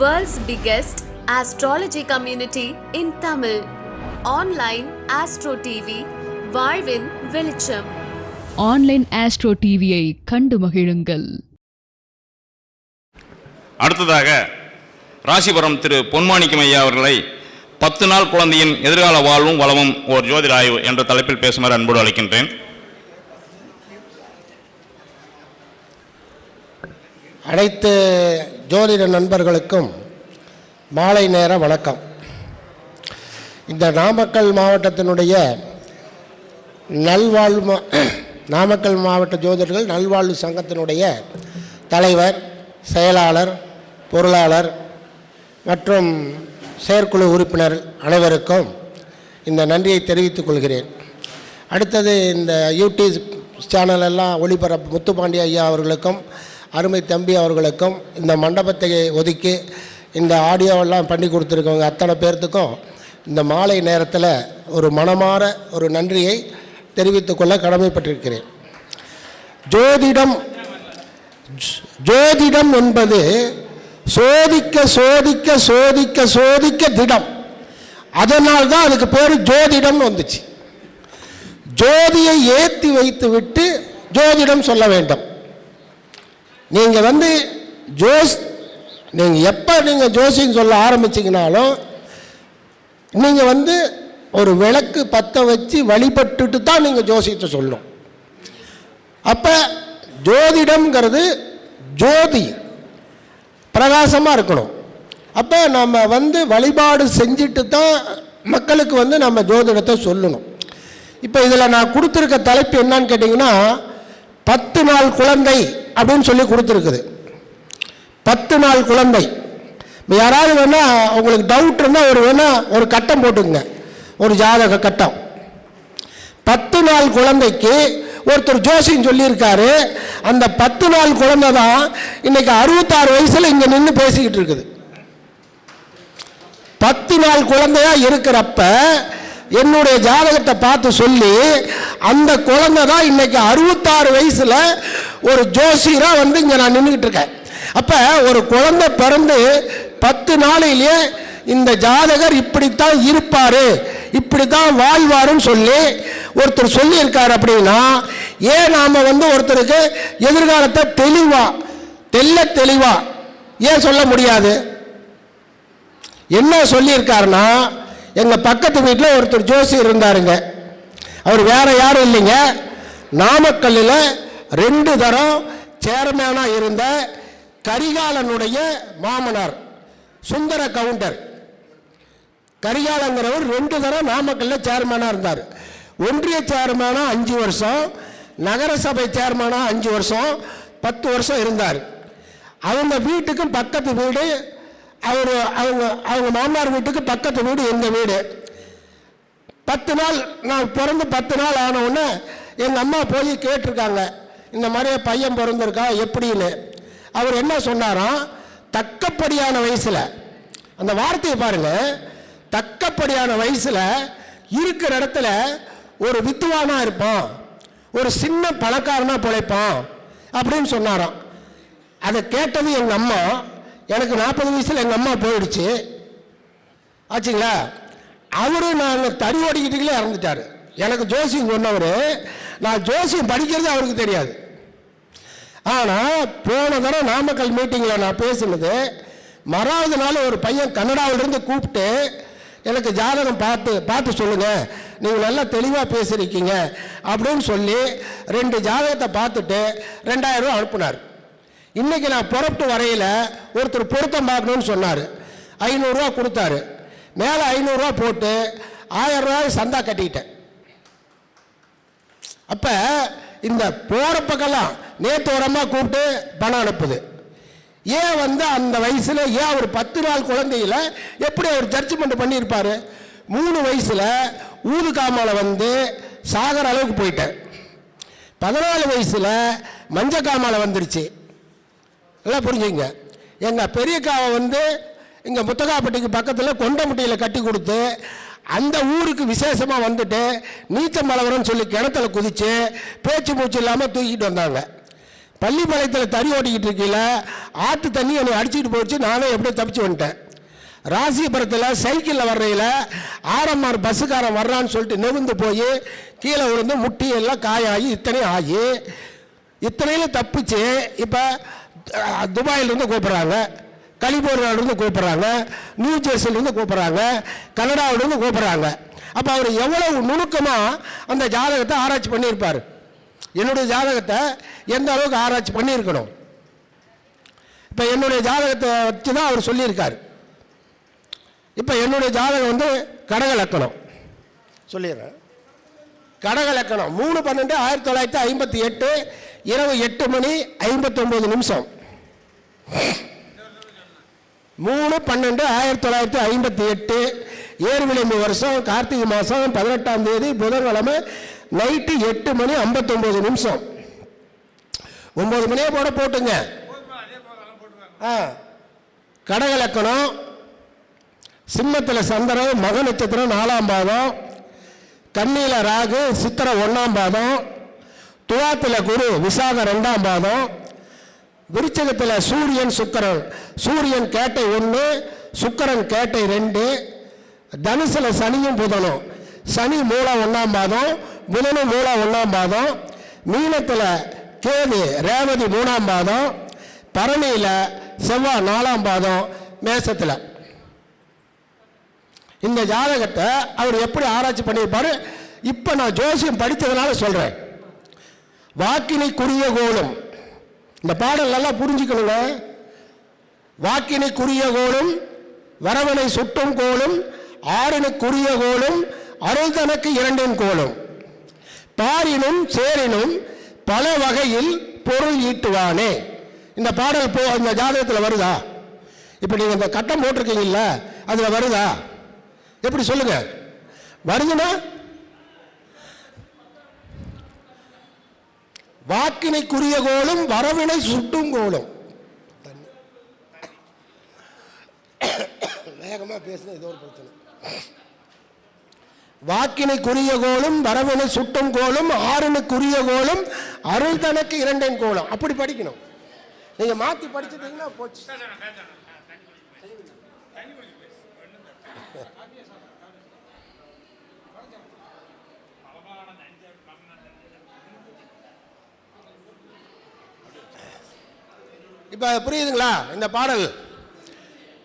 World's biggest astrology community in Tamil. Online Astro TV, வாழ்வின் வெளிச்சம். Online astro டிவியை கண்டு மகிழுங்கள். அடுத்ததாக ராசிபுரம் திரு பொன்மாணிக்கம் ஐயா அவர்களை பத்து நாள் குழந்தையின் எதிர்கால வாழ்வும் வளமும் ஓர் ஜோதிட ஆய்வு என்ற தலைப்பில் பேசுமாறு அன்போடு அழைக்கின்றேன். அனைத்து ஜோதிட நண்பர்களுக்கும் மாலை நேர வணக்கம். இந்த நாமக்கல் மாவட்டத்தினுடைய நல்வாழ்வு மா- நாமக்கல் மாவட்ட ஜோதிடர்கள் நல்வாழ்வு சங்கத்தினுடைய தலைவர் செயலாளர் பொருளாளர் மற்றும் செயற்குழு உறுப்பினர் அனைவருக்கும் இந்த நன்றியை தெரிவித்துக் கொள்கிறேன். அடுத்தது இந்த யூடியூப் சேனல் எல்லாம் ஒளிபரப்பு முத்துப்பாண்டி ஐயா அவர்களுக்கும் அருமை தம்பி அவர்களுக்கும் இந்த மண்டபத்தை ஒதுக்கி இந்த ஆடியோவெல்லாம் பண்ணி கொடுத்துருக்கவங்க அத்தனை பேர்த்துக்கும் இந்த மாலை நேரத்தில் ஒரு மனமாற ஒரு நன்றியை தெரிவித்துக்கொள்ள கடமைப்பட்டிருக்கிறேன். ஜோதிடம் ஜோதிடம் என்பது சோதிக்க சோதிக்க சோதிக்க சோதிக்க திடம். அதனால் தான் அதுக்கு பேர் ஜோதிடம்னு வந்துச்சு. ஜோதியை ஏற்றி வைத்து விட்டு ஜோதிடம் சொல்ல வேண்டும். நீங்கள் வந்து ஜோஸ் நீங்கள் எப்போ நீங்கள் ஜோசியம் சொல்ல ஆரம்பிச்சிங்கனாலும் நீங்கள் வந்து ஒரு விளக்கு பற்ற வச்சு வழிபட்டுட்டு தான் நீங்கள் ஜோசியத்தை சொல்லணும். அப்போ ஜோதிடம்ங்கிறது ஜோதி பிரகாசமாக இருக்கணும். அப்போ நம்ம வந்து வழிபாடு செஞ்சுட்டு தான் மக்களுக்கு வந்து நம்ம ஜோதிடத்தை சொல்லணும். இப்போ இதில் நான் கொடுத்துருக்க தலைப்பு என்னன்னு கேட்டிங்கன்னா பத்து நாள் குழந்தை அப்படின்னு சொல்லி கொடுத்துருக்குது. பத்து நாள் குழந்தை. இப்போ யாராவது வேணால் உங்களுக்கு டவுட் இருந்தால் ஒரு வேணால் ஒரு கட்டம் போட்டுங்க ஒரு ஜாதக கட்டம். பத்து நாள் குழந்தைக்கு ஒருத்தர் ஜோசின்னு சொல்லியிருக்காரு. அந்த பத்து நாள் குழந்தை தான் இன்னைக்கு அறுபத்தாறு வயசில் இங்கே நின்று பேசிக்கிட்டு இருக்குது. பத்து நாள் குழந்தையா இருக்கிறப்ப என்னுடைய ஜாதகத்தை பார்த்து சொல்லி அந்த குழந்தை தான் இன்னைக்கு அறுபத்தாறு வயசில் ஒரு ஜோசியராக வந்து இங்கே நான் நின்றுக்கிட்டு இருக்கேன். அப்போ ஒரு குழந்தை பிறந்து பத்து நாளையிலேயே இந்த ஜாதகர் இப்படித்தான் இருப்பாரு இப்படித்தான் வாழ்வாருன்னு சொல்லி ஒருத்தர் சொல்லியிருக்கார் அப்படின்னா ஏன் நாம் வந்து ஒருத்தருக்கு எதிர்காலத்தை தெளிவாக தெல்ல தெளிவாக ஏன் சொல்ல முடியாது? என்ன சொல்லியிருக்காருன்னா எங்கள் பக்கத்து வீட்டில் ஒருத்தர் ஜோசி இருந்தாருங்க. அவர் வேற யாரும் இல்லைங்க. நாமக்கல்லில் ரெண்டு தரம் சேர்மேனாக இருந்த கரிகாலனுடைய மாமனார் சுந்தர கவுண்டர். கரிகாலங்கிறவர் ரெண்டு தரம் நாமக்கல்ல சேர்மேனாக இருந்தார். ஒன்றிய சேர்மேனாக அஞ்சு வருஷம் நகரசபை சேர்மேனாக அஞ்சு வருஷம் பத்து வருஷம் இருந்தார். அவங்க வீட்டுக்கும் பக்கத்து வீடு அவர் அவங்க அவங்க மாமனார் வீட்டுக்கு பக்கத்து வீடு எங்கள் வீடு. பத்து நாள் நான் பிறந்து பத்து நாள் ஆனவுடனே எங்கள் அம்மா போய் கேட்டிருக்காங்க இந்த மாதிரி பையன் பிறந்திருக்கா எப்படின்னு. அவர் என்ன சொன்னாராம் தக்கப்படியான வயசில் அந்த வார்த்தையை பாருங்கள் தக்கப்படியான வயசில் இருக்கிற இடத்துல ஒரு வித்துவானா இருப்பான் ஒரு சின்ன பணக்காரனா பிழைப்பான் அப்படின்னு சொன்னாராம். அதை கேட்டது எங்கள் அம்மா எனக்கு நாற்பது வயசில் எங்கள் அம்மா போயிடுச்சு. ஆச்சுங்களா? அவரு நாங்கள் தடி ஓடிக்கிட்டீங்களே இறந்துட்டாரு. எனக்கு ஜோசியம் சொன்னவர் நான் ஜோசியம் படிக்கிறது அவருக்கு தெரியாது. ஆனால் போன தடவை நாமக்கல் மீட்டிங்கில் நான் பேசினது மறாவது நாள் ஒரு பையன் கன்னடாவிலிருந்து கூப்பிட்டு எனக்கு ஜாதகம் பார்த்து பார்த்து சொல்லுங்கள் நீங்கள் நல்லா தெளிவாக பேசியிருக்கீங்க அப்படின்னு சொல்லி ரெண்டு ஜாதகத்தை பார்த்துட்டு ரெண்டாயிரம் ரூபா அனுப்புனார். இன்னைக்கு நான் புறப்பட்டு வரையில் ஒருத்தர் பொருத்தம் பார்க்கணும்னு சொன்னார். ஐநூறுரூவா கொடுத்தாரு. மேலே ஐநூறுரூவா போட்டு ஆயிரம் ரூபாய் சந்தா கட்டிக்கிட்டேன் அப்போ இந்த போகிற பக்கம்லாம் நேற்று உரமாக கூப்பிட்டு பணம் அனுப்புது. ஏன் வந்து அந்த வயசில் ஏன் ஒரு பத்து நாள் குழந்தையில் எப்படி அவர் ஜட்ஜ்மெண்ட் பண்ணியிருப்பாரு? மூணு வயசில் ஊதுகாமால வந்து சாகர அளவுக்கு போயிட்டேன். பதினாலு வயசில் மஞ்சக்காமால வந்துருச்சு. நல்லா புரிஞ்சுங்க. எங்கள் பெரியக்காவை வந்து இங்கே முத்தகாப்பட்டிக்கு பக்கத்தில் கொண்டமுட்டியில் கட்டி கொடுத்து அந்த ஊருக்கு விசேஷமாக வந்துட்டு நீச்சல் மலவரம்னு சொல்லி கிணத்துல குதித்து பேச்சு மூச்சு இல்லாமல் தூக்கிட்டு வந்தாங்க. பள்ளிப்பாளையத்தில் தறி ஓட்டிக்கிட்டு இருக்கையில் ஆற்று தண்ணி என்னை அடிச்சுட்டு போச்சு நானே எப்படியோ தப்பிச்சு வந்துட்டேன். ராசிபுரத்தில் சைக்கிளில் வர்றையில் ஆர்எம்ஆர் பஸ்ஸுக்காரன் வர்றான்னு சொல்லிட்டு நெகுந்து போய் கீழே விழுந்து முட்டியெல்லாம் காயாகி இத்தனையும் ஆகி இத்தனையில தப்பிச்சு இப்போ துபாயிலிருந்து கூப்பிட்றாங்க. கலிபோர்னியாவிலிருந்து கூப்பிட்றாங்க. நியூ ஜெர்சிலிருந்து கூப்பிட்றாங்க. கனடாவிலிருந்து கூப்பிட்றாங்க. அப்போ அவர் எவ்வளவு நுணுக்கமாக அந்த ஜாதகத்தை ஆராய்ச்சி பண்ணியிருப்பார். என்னுடைய ஜாதகத்தை எந்த அளவுக்கு ஆராய்ச்சி பண்ணியிருக்கணும். இப்போ என்னுடைய ஜாதகத்தை வச்சு தான் அவர் சொல்லியிருக்கார். இப்போ என்னுடைய ஜாதகம் வந்து கடக லக்கணம். சொல்லிடுறேன். கடக லக்கணம். மூணு பன்னெண்டு ஆயிரத்தி தொள்ளாயிரத்தி ஐம்பத்தி எட்டு இரவு எட்டு மணி ஐம்பத்தொம்பது நிமிஷம். மூணு பன்னெண்டு ஆயிரத்தி தொள்ளாயிரத்தி ஐம்பத்தி எட்டு ஏர்விளிம்பு வருஷம் கார்த்திகை மாதம் பதினெட்டாம் தேதி புதன்கிழமை நைட்டு எட்டு மணி ஐம்பத்தொம்போது நிமிஷம். ஒம்பது மணியே போட போட்டுங்க. ஆ கடகலக்கணம் சிம்மத்தில் சந்திரன் மக நட்சத்திரம் நாலாம் பாதம் கண்ணியில் ராகு சித்திரை ஒன்றாம் பாதம் துவாத்தில் குரு விசாகம் ரெண்டாம் பாதம் விருச்சகத்தில் சூரியன் சுக்கரன். சூரியன் கேட்டை ஒன்று சுக்கரன் கேட்டை ரெண்டு. தனுசில் சனியும் புதனும். சனி மூலம் ஒன்றாம் மாதம் புதனும் மூலம் ஒன்றாம் மாதம் மீனத்தில் கேது ரேவதி மூணாம் பாதம். பரணியில் செவ்வாய் நாலாம் பாதம் மேசத்தில். இந்த ஜாதகத்தை அவர் எப்படி ஆராய்ச்சி பண்ணியிருப்பாரு? இப்போ நான் ஜோசியம் படித்ததுனால சொல்கிறேன் வாக்கினை குறிய கோலும் இந்த பாடல் நல்லா புரிஞ்சுக்கணுங்க. வாக்கினை கோலும் வரவனை சுட்டும் கோலும் ஆறினுக்குரிய கோலும் அருள் தனக்கு இரண்டின் கோலும் பாரினும் சேரினும் பல வகையில் பொருள் ஈட்டுவானே. இந்த பாடல் போ இந்த ஜாதகத்தில் வருதா? இப்போ நீங்கள் இந்த கட்டம் போட்டிருக்கீங்களா அதில் வருதா? எப்படி சொல்லுங்க? வருதுன்னா வாக்கினைக்குரிய கோலும் வரவினை சுட்டும் கோலும் வேகமாக பேசுன ஏதோ ஒரு பிரச்சனை. வாக்கினைக்குரிய கோலும் வரவினை சுட்டும் கோலும் ஆறுனுக்குரிய கோலும் அருள் தனக்கு இரண்டின் கோலம். அப்படி படிக்கணும். நீங்க மாத்தி படிச்சிட்டீங்கன்னா போச்சு. இப்போ புரியுதுங்களா? இந்த பாடல்.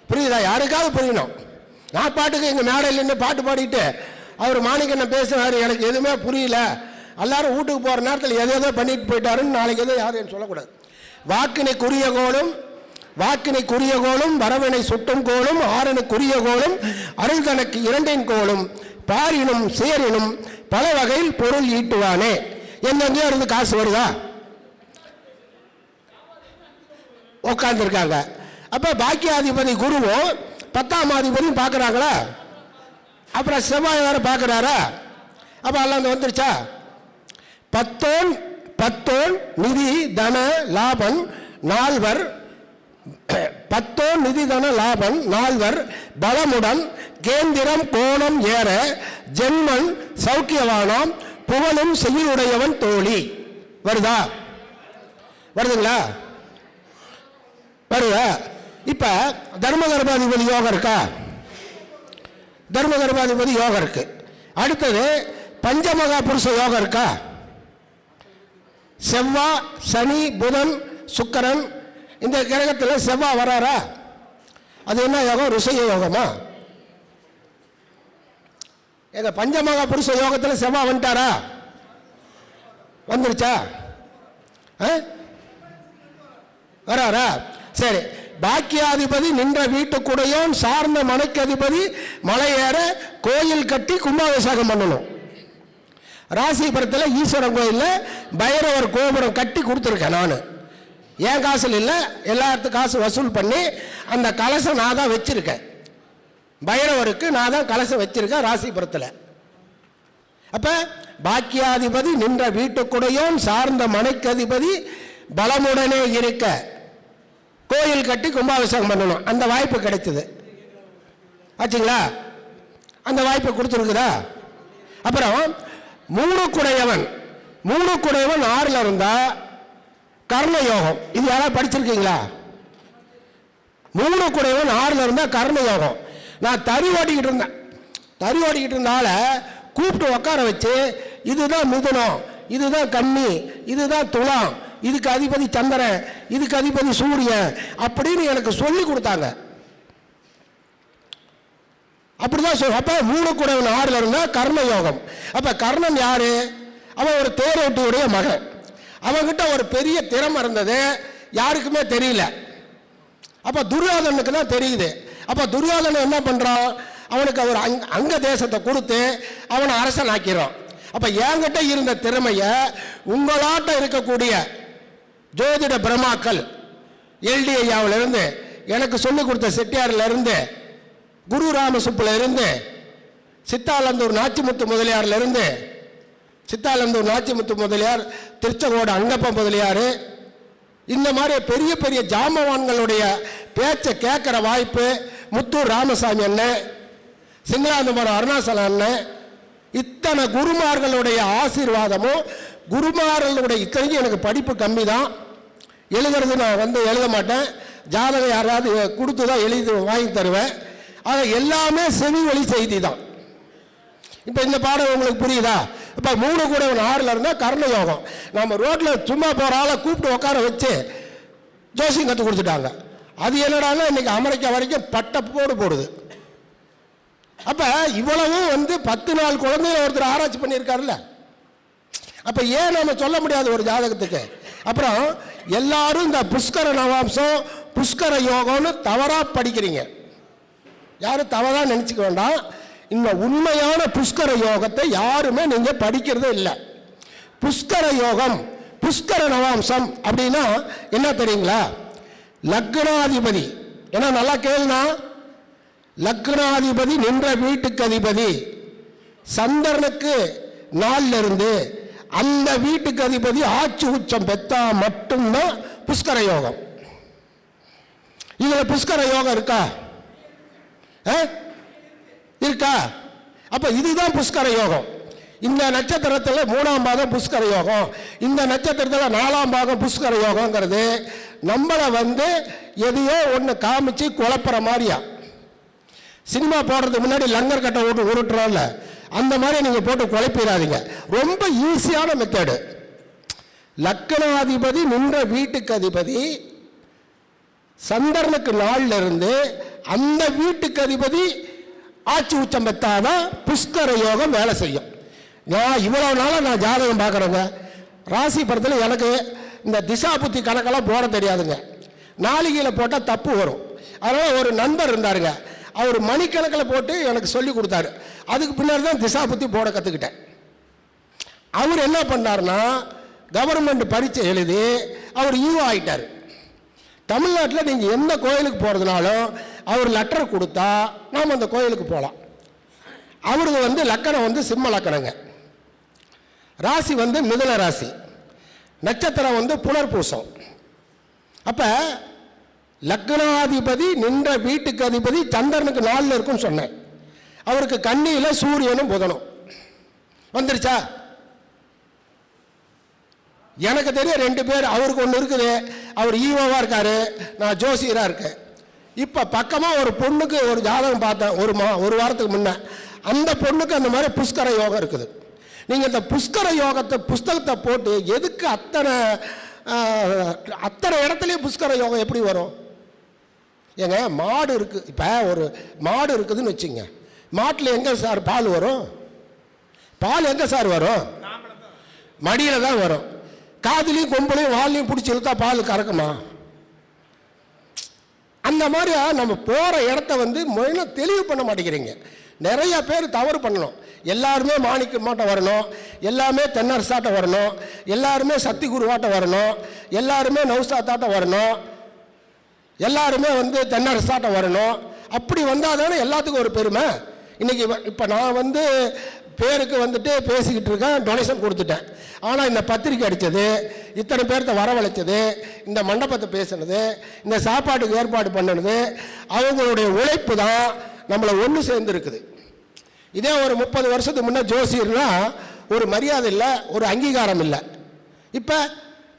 புரியுதா? யாருக்காவது புரியணும். நான் பாட்டுக்கு எங்கள் மேடையில் நின்று பாட்டு பாடிட்டு அவர் மாணிக்கண்ணன் பேசுனாரு எனக்கு எதுவுமே புரியல. எல்லாரும் வீட்டுக்கு போகிற நேரத்தில் எதை எதோ பண்ணிட்டு போயிட்டாருன்னு நாளைக்கு எதோ யாரும் சொல்லக்கூடாது. வாக்கினை குறிய கோலும் வாக்கினை குறிய கோலும் வரவினை சுட்டும் கோலும் ஆறினை குறிய கோலும் அருள் தனக்கு இரண்டின் கோலும் பாரினும் சேரினும் பல வகையில் பொருள் ஈட்டுவானே. எங்கெங்கேயோ இருந்து காசு வருதா? உட்காந்துருக்காங்க அப்போ பாக்கியாதிபதி குருவும் பத்தாம் அதிபதியும் பார்க்குறாங்களா? அப்புறம் செவ்வாய் வேறு பார்க்குறாரா? அப்போ எல்லாம் வந்துருச்சா? பத்தோன் பத்தோன் நிதி தன லாபம் நால்வர். பத்தோன் நிதி தன லாபம் நால்வர். பலமுடன் கேந்திரம் கோணம் ஏற ஜென்மன் சௌக்கியவானாம் புகழும் செய்யுடையவன் தோழி. வருதா? வருதுங்களா? வருதா இப்போ தர்மகர்பாதிபதி யோகம் இருக்கா? தர்மகர்பாதிபதி யோகம் இருக்கு. அடுத்தது பஞ்சமகா புருஷ யோகம் இருக்கா? செவ்வாய் சனி புதன் சுக்கரன் இந்த கிரகத்தில் செவ்வாய் வராரா? அது என்ன யோகம்? ருஷய யோகமா? எங்க பஞ்சமகா புருஷ யோகத்தில் செவ்வாய் வந்துட்டாரா? வந்துருச்சா? ஆ? வராரா? சரி பாக்கியாதிபதி நின்ற வீட்டுக்குடையோன் சார்ந்த மனைக்கு அதிபதி மலை ஏற கோயில் கட்டி கும்பாபிஷேகம் பண்ணணும். ராசிபுரத்தில் ஈஸ்வரன் கோயிலில் பைரவர் கோபுரம் கட்டி கொடுத்துருக்கேன் நான். என் காசில் இல்லை எல்லாத்துக்கும் காசு வசூல் பண்ணி அந்த கலசம் நான் தான் வச்சிருக்கேன். பைரவருக்கு நான் தான் கலசம் வச்சுருக்கேன் ராசிபுரத்தில். அப்போ பாக்கியாதிபதி நின்ற வீட்டுக்குடையோன் சார்ந்த மனைக்கு அதிபதி பலமுடனே இருக்க. கோயில் கட்டி கும்பாபிஷேகம் பண்ணணும். அந்த வாய்ப்பு கிடைத்தது. ஆச்சுங்களா? அந்த வாய்ப்பை கொடுத்துருக்குதா? அப்புறம் மூணு குடையவன் மூணு குடையவன் ஆறில் இருந்தா கர்ணயோகம். இது யாராவது படிச்சிருக்கீங்களா? மூணு குடையவன் ஆறில் இருந்தா கர்ணயோகம். நான் தறி ஓடிக்கிட்டு இருந்தேன். தறி ஓடிக்கிட்டு இருந்தால கூப்பிட்டு உட்கார வச்சு இதுதான் மிதுனம் இதுதான் கண்ணி இதுதான் துளம் இதுக்கு அதிபதி சந்திரன் இதுக்கு அதிபதி சூரியன் அப்படின்னு எனக்கு சொல்லி கொடுத்தாங்க. அப்படிதான் சொல் அப்போ மூணு கூட ஆறுல இருந்தால் கர்மயோகம். அப்போ கர்ணன் யாரு? அவன் ஒரு தேரோட்டியுடைய மகன். அவன்கிட்ட ஒரு பெரிய திறமை இருந்தது யாருக்குமே தெரியல. அப்போ துரியோதனுக்கு தான் தெரியுது. அப்போ துரியோதனன் என்ன பண்ணுறான் அவனுக்கு அவர் அங் அங்க தேசத்தை கொடுத்து அவனை அரசன் ஆக்கிறான் அப்போ என்கிட்ட இருந்த திறமைய உங்களாட்ட இருக்கக்கூடிய ஜோதிட பிரமாக்கள் எல்டி எனக்கு சொல்லிக் கொடுத்த செட்டியார்லேருந்து குரு ராமசுப்பிலிருந்து சித்தாலந்தூர் நாச்சிமுத்து முதலியார்லேருந்து சித்தாலந்தூர் நாச்சிமுத்து முதலியார் திருச்செங்கோடு அங்கப்ப முதலியார் இந்த மாதிரி பெரிய பெரிய ஜாமவான்களுடைய பேச்சை கேட்குற வாய்ப்பு முத்தூர் ராமசாமி அண்ணன் சிங்களாந்தபுரம் அருணாசலம் அண்ணன் இத்தனை குருமார்களுடைய ஆசீர்வாதமும் குருமாரனுடைய இத்தனைக்கும் எனக்கு படிப்பு கம்மி தான் எழுதுறது நான் வந்து எழுத மாட்டேன். ஜாதகம் யாராவது கொடுத்து தான் எழுதி வாங்கி தருவேன். ஆக எல்லாமே செவி வழி செய்தி தான் இப்போ இந்த பாடம் உங்களுக்கு புரியுதா? இப்போ மூணு கூட ஒன்று ஆறில் இருந்தால் கர்ண யோகம். நம்ம ரோட்டில் சும்மா போகிற ஆளை கூப்பிட்டு உட்கார வச்சு ஜோசியம் கற்றுக் கொடுத்துட்டாங்க. அது என்னடான்னா இன்றைக்கி அமெரிக்கா வரைக்கும் பட்டை போடு போடுது. அப்போ இவ்வளவும் வந்து பத்து நாள் குழந்தைய ஒருத்தர் ஆராய்ச்சி பண்ணியிருக்காருல்ல? அப்போ ஏன் நம்ம சொல்ல முடியாது ஒரு ஜாதகத்துக்கு? அப்புறம் எல்லாரும் இந்த புஷ்கர நவாம்சம் புஷ்கர யோகம்னு தவறாக படிக்கிறீங்க. யாரும் தவறாக நினச்சிக்க வேண்டாம். இந்த உண்மையான புஷ்கர யோகத்தை யாருமே நீங்கள் படிக்கிறதே இல்லை. புஷ்கர யோகம் புஷ்கர நவாம்சம் அப்படின்னா என்ன தெரியுங்களா? லக்னாதிபதி. ஏன்னா நல்லா கேளுனா லக்னாதிபதி நின்ற வீட்டுக்கு அதிபதி. சந்திரனுக்கு நாள்ல இருந்து அந்த வீட்டுக்கு அதிபதி ஆட்சி உச்சம் பெத்தா மட்டும்தான் புஷ்கர யோகம். இதுல புஷ்கர யோகம் இருக்கா? ஆ? இருக்கா? அப்ப இதுதான் புஷ்கர யோகம். இந்த நட்சத்திரத்தில் மூணாம் பாகம் புஷ்கர யோகம். இந்த நட்சத்திரத்தில் நாலாம் பாகம் புஷ்கர யோகங்கிறது நம்மளை வந்து எதையோ ஒன்று காமிச்சு குழப்புற மாதிரியா? சினிமா போடுறதுக்கு முன்னாடி லங்கர் கட்டை ஓட்டு உருட்டுறோம்ல அந்த மாதிரி நீங்கள் போட்டு குழப்பிடாதீங்க. ரொம்ப ஈஸியான மெத்தடு லக்கணாதிபதி நின்ற வீட்டுக்கு அதிபதி சந்திரனுக்கு நாளில் இருந்து அந்த வீட்டுக்கு அதிபதி ஆட்சி உச்சம் பெற்றாதான் புஷ்கர யோகம் வேலை செய்யும். நான் இவ்வளோ நாளாக நான் ஜாதகம் பார்க்குறேங்க. ராசி படத்தில் எனக்கு இந்த திசா புத்தி கணக்கெல்லாம் போட தெரியாதுங்க. நாளிகையில் போட்டால் தப்பு வரும். அதனால் ஒரு நண்பர் இருந்தாருங்க. அவர் மணிக்கணக்கில் போட்டு எனக்கு சொல்லி கொடுத்தாரு. அதுக்கு பின்னாடி தான் திசா போட கற்றுக்கிட்டேன் அவர் என்ன பண்ணாருன்னா கவர்மெண்ட் பரீட்சை எழுதி அவர் ஈவோ ஆயிட்டார். தமிழ்நாட்டில் நீங்கள் எந்த கோயிலுக்கு போகிறதுனாலும் அவர் லெட்டர் கொடுத்தா நாம் அந்த கோயிலுக்கு போகலாம் அவருக்கு வந்து லக்கணம் வந்து சிம்ம லக்கணங்க. ராசி வந்து மிதுன ராசி. நட்சத்திரம் வந்து புனர்பூசம். அப்போ லக்னாதிபதி நின்ற வீட்டுக்கு அதிபதி சந்திரனுக்கு நாளில் இருக்கும்னு சொன்னேன். அவருக்கு கண்ணியில் சூரியனும் புதனும். வந்துருச்சா? எனக்கு தெரிய ரெண்டு பேர் அவருக்கு ஒன்று இருக்குது. அவர் ஈவோவாக இருக்காரு. நான் ஜோசியராக இருக்கேன். இப்போ பக்கமாக ஒரு பொண்ணுக்கு ஒரு ஜாதகம் பார்த்தேன். ஒரு மா ஒரு வாரத்துக்கு முன்னே. அந்த பொண்ணுக்கு அந்த மாதிரி புஷ்கர யோகம் இருக்குது. நீங்கள் இந்த புஷ்கர யோகத்தை புஸ்தகத்தை போட்டு எதுக்கு அத்தனை அத்தனை இடத்துலையும் புஷ்கர யோகம் எப்படி வரும்? ஏங்க மாடு இருக்குது இப்போ ஒரு மாடு இருக்குதுன்னு வச்சுங்க மாட்டில் எங்கே சார் பால் வரும்? பால் எங்கே சார் வரும்? மடியில் தான் வரும். காதுலையும் கொம்புலையும் வால்லையும் பிடிச்சி இழுத்தா பால் கறக்குமா? அந்த மாதிரி நம்ம போகிற இடத்த வந்து முதல்ல தெளிவு பண்ண மாட்டேங்கிறீங்க. நிறைய பேர் தவறு பண்ணணும். எல்லாருமே மாணிக்க மாட்ட வரணும். எல்லாமே தென்னரசாட்ட வரணும். எல்லாருமே சக்தி குருவாட்ட வரணும். எல்லாருமே நௌசாத்தாட்ட வரணும். எல்லாருமே வந்து தென்னரசாட்ட வரணும். அப்படி வந்தால் தானே எல்லாத்துக்கும் ஒரு பெருமை? இன்றைக்கி இப்போ நான் வந்து பேருக்கு வந்துட்டு பேசிக்கிட்டு இருக்கேன் டொனேஷன் கொடுத்துட்டேன். ஆனால் இந்த பத்திரிக்கை அடித்தது இத்தனை பேர்த்த வரவழைச்சது இந்த மண்டபத்தை பேசுனது இந்த சாப்பாட்டுக்கு ஏற்பாடு பண்ணினது அவங்களுடைய உழைப்பு தான் நம்மளை ஒன்று சேர்ந்துருக்குது. இதே ஒரு முப்பது வருஷத்துக்கு முன்னே ஜோசியர்னா ஒரு மரியாதை இல்லை ஒரு அங்கீகாரம் இல்லை. இப்போ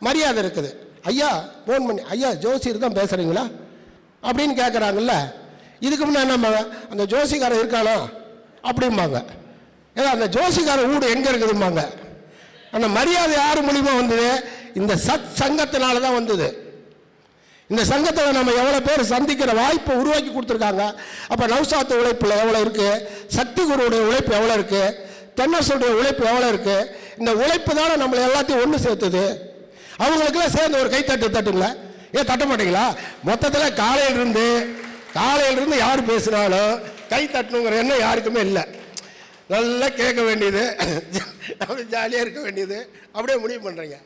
மரியாதை இருக்குது. ஐயா ஃபோன் பண்ணி ஐயா ஜோசியர் தான் பேசுகிறீங்களா அப்படின்னு கேட்குறாங்கல்ல இதுக்கு முன்னே நம்ம அந்த ஜோசிக்காரன் இருக்கானா? அப்படிம்பாங்க. ஏதோ அந்த ஜோசிக்காரன் வீடு எங்கே இருக்குதும்பாங்க? அந்த மரியாதை யார் மூலியமாக வந்தது? இந்த சத் சங்கத்தினால தான் வந்தது. இந்த சங்கத்தில் நம்ம எவ்வளோ பேர் சந்திக்கிற வாய்ப்பை உருவாக்கி கொடுத்துருக்காங்க. அப்போ நவ்சாத்து உழைப்பில் எவ்வளோ இருக்குது சக்தி குருவுடைய உழைப்பு எவ்வளோ இருக்குது தென்னரசுடைய உழைப்பு எவ்வளோ இருக்குது இந்த உழைப்பு தானே நம்மளை எல்லாத்தையும் ஒன்று சேர்த்துது. அவங்களுக்கெல்லாம் சேர்ந்து ஒரு கை தட்டு ஏன் தட்ட மாட்டீங்களா? மொத்தத்தில் காலையிலிருந்து காலையிலிருந்து யார் பேசினாலும் கை தட்டணுங்கிற எண்ணம் யாருக்குமே இல்லை. நல்லா கேட்க வேண்டியது. அப்படி ஜாலியாக இருக்க வேண்டியது. அப்படியே முடிவு பண்ணுறீங்க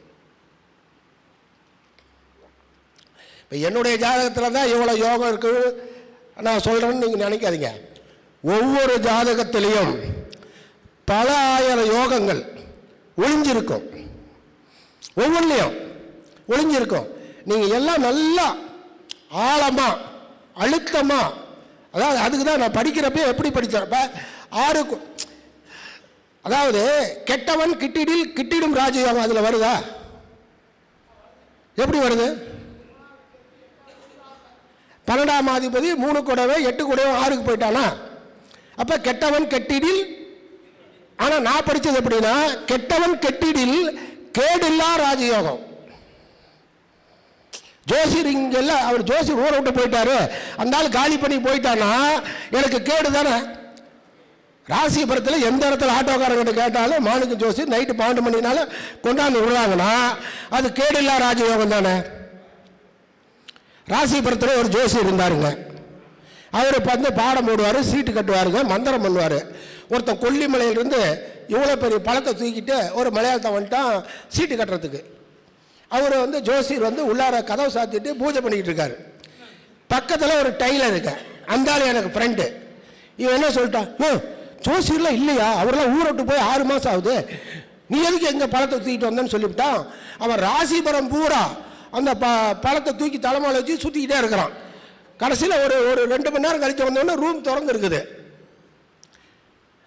இப்போ என்னுடைய ஜாதகத்தில் தான் இவ்வளோ யோகம் இருக்குது நான் சொல்கிறேன்னு நீங்கள் நினைக்காதீங்க. ஒவ்வொரு ஜாதகத்திலையும் பல ஆயிரம் யோகங்கள் ஒளிஞ்சிருக்கும். ஒவ்வொன்றிலையும் ஒளிஞ்சிருக்கும். நீங்கள் எல்லாம் நல்லா ஆழமாக அழுத்தமாக அதாவது அதுக்கு தான் நான் படிக்கிறப்ப எப்படி படித்தேன் ஆறு அதாவது கெட்டவன் கிட்டிடில் கிட்டிடும் ராஜயோகம் அதில் வருதா? எப்படி வருது? பன்னெண்டாம் அதிபதி மூணு கூடவே எட்டு கூடவே ஆறுக்கு போயிட்டானா? அப்போ கெட்டவன் கெட்டிடில் ஆனால் நான் படித்தது எப்படின்னா கெட்டவன் கெட்டிடில் கேடில்லா ராஜயோகம். ஜோசியர் இங்கெல்லாம் அவர் ஜோசியர் ஊரை விட்டு போயிட்டாரு. அந்த ஆள் காலி பண்ணி போயிட்டானா எனக்கு கேடு தானே? ராசிபுரத்தில் எந்த இடத்துல ஆட்டோக்காரங்கிட்ட கேட்டாலும் மாணிக்க ஜோசி நைட்டு பன்னெண்டு மணினாலும் கொண்டாந்து விடுறாங்கன்னா அது கேடில்லா ராஜயோகம் தானே? ராசிபுரத்தில் ஒரு ஜோசி இருந்தாருங்க. அவர் வந்து பாடம் போடுவார் சீட்டு கட்டுவாருங்க மந்திரம் பண்ணுவார். ஒருத்தன் கொல்லிமலையிலிருந்து இவ்வளோ பெரிய பழத்தை தூக்கிட்டு ஒரு மலையாளத்தை வந்துட்டான் சீட்டு கட்டுறதுக்கு. அவர் வந்து ஜோசியர் வந்து உள்ளார கதவை சாத்திட்டு பூஜை பண்ணிக்கிட்டு இருக்காரு. பக்கத்தில் ஒரு டைலர் இருக்கு. அந்த ஆள் எனக்கு ஃப்ரெண்டு இவன் என்ன சொல்லிட்டான்? ஓ ஜோசியர்லாம் இல்லையா? அவரெல்லாம் ஊரை விட்டு போய் ஆறு மாதம் ஆகுது. நீ எதுக்கு எங்கள் பழத்தை தூக்கிட்டு வந்தேன்னு சொல்லிவிட்டான்? அவன் ராசிபுரம் பூரா அந்த ப பழத்தை தூக்கி தலைமையில் வச்சு சுற்றிக்கிட்டே இருக்கிறான். கடைசியில் ஒரு ஒரு ரெண்டு மணி நேரம் கழித்து வந்தோடனே ரூம் திறந்து இருக்குது.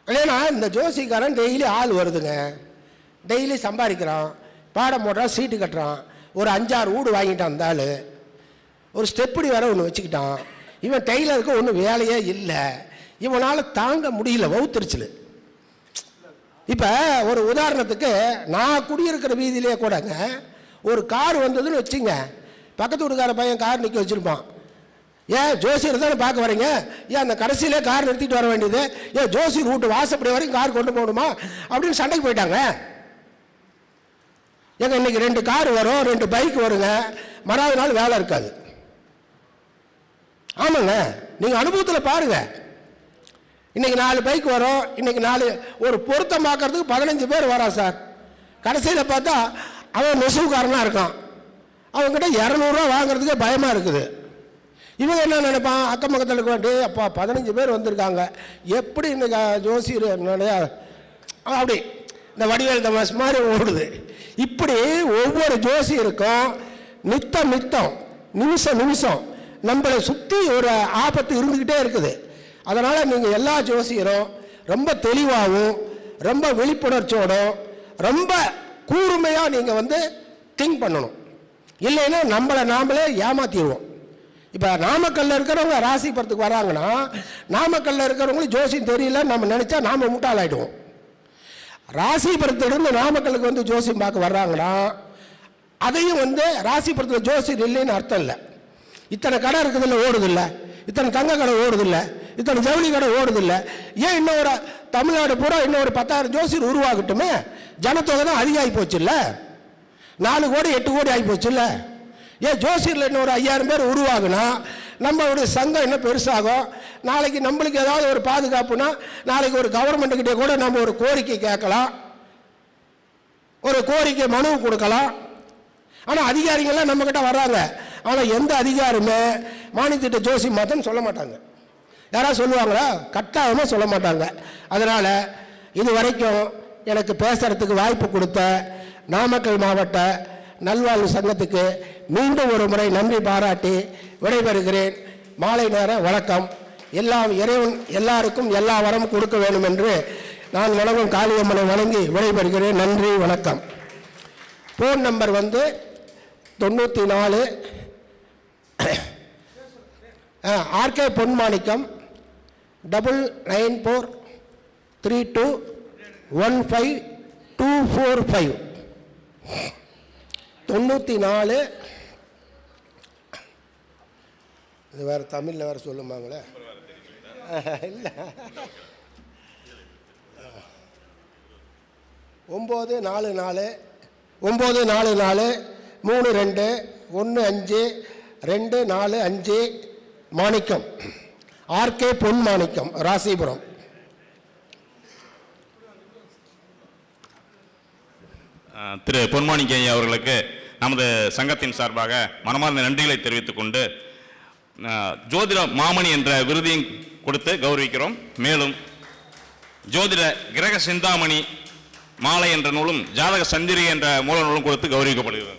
ஏன்னா இந்த ஜோசிக்காரன் டெய்லி ஆள் வருதுங்க. டெய்லி சம்பாதிக்கிறான். பாடம் போடுறான் சீட்டு கட்டுறான். ஒரு அஞ்சாறு வீடு வாங்கிட்டான் அந்த ஆள் ஒரு ஸ்டெப்படி வேற ஒன்று வச்சுக்கிட்டான். இவன் டெய்லருக்கு ஒன்றும் வேலையே இல்லை. இவனால் தாங்க முடியல வவுத்தரிச்சல் இப்போ ஒரு உதாரணத்துக்கு நான் குடியிருக்கிற வீதியிலே கூடங்க ஒரு கார் வந்ததுன்னு வச்சுங்க. பக்கத்து வீட்டுக்கார பையன் கார் நிற்க வச்சுருப்பான். ஏன் ஜோசியர் தானே பார்க்க வரீங்க? ஏன் அந்த கடைசியிலே கார் நிறுத்திட்டு வர வேண்டியது? ஏன் ஜோசியர் வீட்டு வாசப்படி வரைக்கும் கார் கொண்டு போகணுமா? அப்படின்னு சண்டைக்கு போயிட்டாங்க. ஏங்க இன்னைக்கு ரெண்டு கார் வரும் ரெண்டு பைக் வருங்க. மறாவது நாள் வேலை இருக்காது. ஆமாங்க நீங்கள் அனுபவத்தில் பாருங்கள் இன்னைக்கு நாலு பைக் வரும் இன்னைக்கு நாலு ஒரு பொருத்தம் பார்க்கறதுக்கு பதினஞ்சு பேர் வரான் சார். கடைசியில் பார்த்தா அவன் நெசுவுக்காரனாக இருக்கான். அவங்ககிட்ட இரநூறுவா வாங்குறதுக்கே பயமாக இருக்குது. இவங்க என்ன நினைப்பான்? அக்கம் பக்கத்தில் இருக்க வேண்டிய அப்பா பதினஞ்சு பேர் வந்திருக்காங்க. எப்படி இந்த ஜோசியர் நிறையா அப்படி இந்த வடிவேல் தமாஸ் மாதிரி ஓடுது. இப்படி ஒவ்வொரு ஜோசியருக்கும் நித்தம் நித்தம் நிமிஷம் நிமிஷம் நம்மளை சுற்றி ஒரு ஆபத்து இருந்துக்கிட்டே இருக்குது. அதனால் நீங்கள் எல்லா ஜோசியரும் ரொம்ப தெளிவாகவும் ரொம்ப விழிப்புணர்ச்சியோடும் ரொம்ப கூர்மையாக நீங்கள் வந்து திங்க் பண்ணணும். இல்லைன்னா நம்மளை நாமளே ஏமாத்திடுவோம். இப்போ நாமக்கல்லில் இருக்கிறவங்க ராசிபுரத்துக்கு வராங்கன்னா நாமக்கல்லில் இருக்கிறவங்களுக்கு ஜோசியம் தெரியல நம்ம நினச்சா நாம முட்டாளாயிடுவோம். ராசிபுரத்திலிருந்து நாமக்கலுக்கு வந்து ஜோசியம் பார்க்க வர்றாங்கன்னா அதையும் வந்து ராசிபுரத்தில் ஜோசியர் இல்லைன்னு அர்த்தம் இல்லை. இத்தனை கடை இருக்குதுல்ல ஓடுதில்ல. இத்தனை தங்க கடை ஓடுதில்ல. இத்தனை ஜவுளி கடை ஓடுதில்ல. ஏன் இன்னொரு தமிழ்நாடு பூரா இன்னொரு பத்தாயிரம் ஜோசியர் உருவாகட்டுமே? ஜனத்தொகை தான் அதிகமாகி போச்சுல்ல. நாலு கோடி எட்டு கோடி ஆகி போச்சுல்ல. ஏன் ஜோசியரில் இன்னொரு ஐயாயிரம் பேர் உருவாகுனா நம்மளுடைய சங்கம் இன்னும் பெருசாகும்? நாளைக்கு நம்மளுக்கு ஏதாவது ஒரு பாதுகாப்புனா நாளைக்கு ஒரு கவர்மெண்ட்டுக்கிட்டே கூட நம்ம ஒரு கோரிக்கை கேட்கலாம். ஒரு கோரிக்கை மனு கொடுக்கலாம். ஆனால் அதிகாரிகள்லாம் நம்மக்கிட்ட வர்றாங்க. ஆனால் எந்த அதிகாரமே மானியத்திட்ட ஜோசி மாத்தன்னு சொல்ல மாட்டாங்க. யாராவது சொல்லுவாங்களா? கட்டாயமாக சொல்ல மாட்டாங்க. அதனால் இது வரைக்கும் எனக்கு பேசுகிறதுக்கு வாய்ப்பு கொடுத்த நாமக்கல் மாவட்ட நல்வாழ்வு சங்கத்துக்கு மீண்டும் ஒரு முறை நன்றி பாராட்டி விடைபெறுகிறேன். மாலை நேர வணக்கம். எல்லாம் இறைவன் எல்லாருக்கும் எல்லா வரமும் கொடுக்க வேண்டும் என்று நான் வணங்கும் காளியம்மனை வணங்கி விடைபெறுகிறேன். நன்றி வணக்கம். ஃபோன் நம்பர் வந்து தொண்ணூற்றி நாலு RK Ponmanickam. Double nine four three two one five two four five தொண்ணூற்றி நாலு இது வேறு தமிழில் வேறு சொல்லுமாங்களே இல்லை. ஒம்பது நாலு நாலு ஒம்பது நாலு நாலு மூணு ரெண்டு ஒன்று அஞ்சு ரெண்டு நாலு அஞ்சு மாணிக்கம். ஆர்கே பொன் மாணிக்கம் ராசிபுரம். திரு பொன்மாணிக்கம் ஐயா அவர்களுக்கு நமது சங்கத்தின் சார்பாக மனமார்ந்த நன்றிகளை தெரிவித்துக் கொண்டு ஜோதிட மாமணி என்ற விருதையும் கொடுத்து கௌரவிக்கிறோம். மேலும் ஜோதிட கிரக சிந்தாமணி மாலை என்ற நூலும் ஜாதக சந்திரி என்ற மூல நூலும் கொடுத்து கௌரவிக்கப்படுகிறது.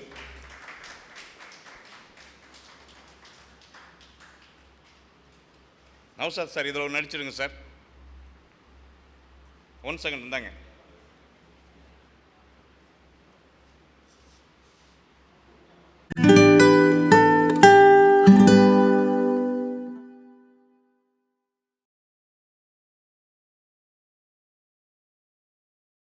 நவசாத் சார் இதில் நடிச்சிருங்க சார். ஒன் செகண்ட் இருந்தாங்க